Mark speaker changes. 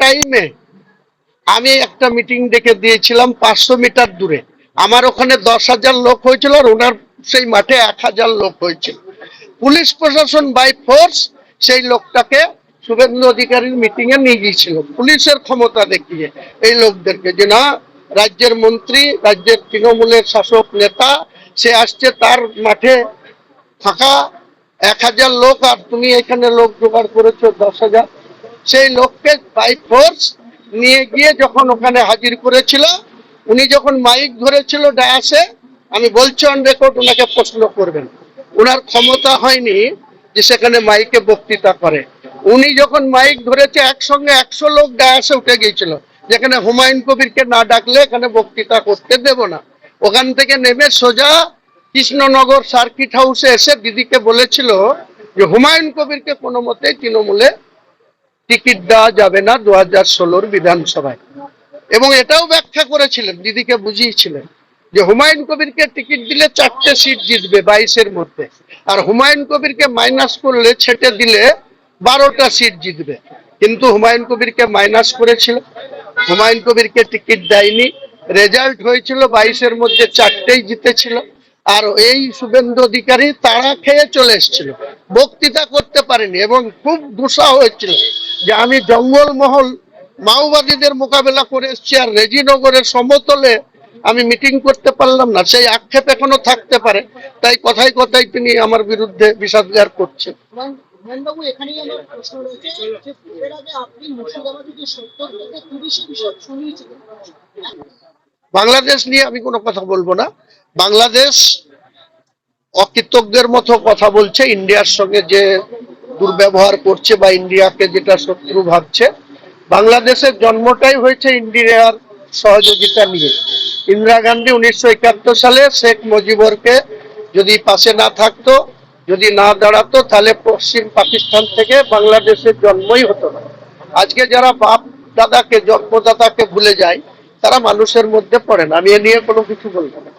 Speaker 1: টাইমে আমি একটা মিটিং ডেকে দিয়েছিলাম পাঁচশো মিটার দূরে। আমার ওখানে দশ হাজার লোক হয়েছিল আর ওনার সেই মাঠে এক হাজার লোক হয়েছিল। পুলিশ প্রশাসন বাই ফোর্স সেই লোকটাকে শুভেন্দু অধিকারীর মিটিং এ নিয়ে গিয়েছিল। পুলিশের ক্ষমতা দেখিয়ে এই লোকদেরকে যে না, রাজ্যের মন্ত্রী, রাজ্যের তৃণমূলের শাসক নেতা, সে আসছে তার মাঠে ফাঁকা এক হাজার লোক আর তুমি এখানে লোক জোগাড় করেছ দশ হাজার। সেই লোককে বাই ফোর্স নিয়ে গিয়ে যখন ওখানে হাজির করেছিল, উনি যখন মাইক ধরেছিল ডায়াসে আমি বলছি অন রেকর্ড ওনাকে প্রশ্ন করবেন। ওনার ক্ষমতা হয়নি যে সেখানে মাইকে বক্তৃতা করে। উনি যখন মাইক ধরেছে, একসঙ্গে একশো লোক ডায়াসে উঠে গিয়েছিল। যেখানে হুমায়ুন কবিরকে না ডাকলে এখানে বক্তৃতা করতে দেব না। ওখান থেকে নেমে সোজা কৃষ্ণনগর সার্কিট হাউসে এসে দিদিকে বলেছিল যে, হুমায়ুন কবিরকে কোনো মতে তৃণমূলে টিকিট দেওয়া যাবে না দু হাজার ষোলোর বিধানসভায়। এবং এটাও ব্যাখ্যা করেছিলেন, দিদিকে বুঝিয়েছিলেন, যে হুমায়ুন কবিরকে টিকিট দিলে চারটে সিট জিতবে বাইশের মধ্যে, আর হুমায়ুন কবিরকে মাইনাস করলে ছেটে দিলে বারোটা সিট জিতবে। কিন্তু হুমায়ুন কবিরকে মাইনাস করেছিল, হুমায়ুন কবিরকে টিকিট দেয়নি, রেজাল্ট হয়েছিল বাইশের মধ্যে চারটেই জিতেছিল, আর এই শুভেন্দু অধিকারী তারা খেয়ে চলে এসেছিল, বক্তৃতা করতে পারেনি, এবং খুব গুসা হয়েছিল যে আমি জঙ্গলমহল মাওবাদীদের মোকাবেলা করে এসেছি আর রেজিনগরের সমতলে আমি মিটিং করতে পারলাম না। সেই আক্ষেপ এখনও থাকতে পারে। তাই কথায় কথায় তিনি আমার বিরুদ্ধে বিষাদগার করছেন।
Speaker 2: হুমায়ুনবাবু এখানেই আমার প্রশ্ন রয়েছে যে এর আগে আপনি মুর্শিদাবাদে যে সত্তর থেকে তিরিশে বিষয় শুনিয়েছিলেন।
Speaker 1: বাংলাদেশ নিয়ে আমি কোনো কথা বলব না। বাংলাদেশ অকৃতজ্ঞের মতো কথা বলছে। ইন্ডিয়ার সঙ্গে যে দুর্ব্যবহার করছে বা ইন্ডিয়াকে যেটা শত্রু ভাবছে, বাংলাদেশের জন্মটাই হয়েছে ইন্ডিয়ার সহযোগিতা নিয়ে। ইন্দিরা গান্ধী উনিশশো একাত্তর সালে শেখ মুজিবরকে যদি পাশে না থাকতো, যদি না দাঁড়াতো, তাহলে পশ্চিম পাকিস্তান থেকে বাংলাদেশের জন্মই হতো না। আজকে যারা বাপ দাদাকে, জন্মদাতাকে ভুলে যায়, তারা মানুষের মধ্যে পড়ে না। আমি এ নিয়ে কোনো কিছু বলব না।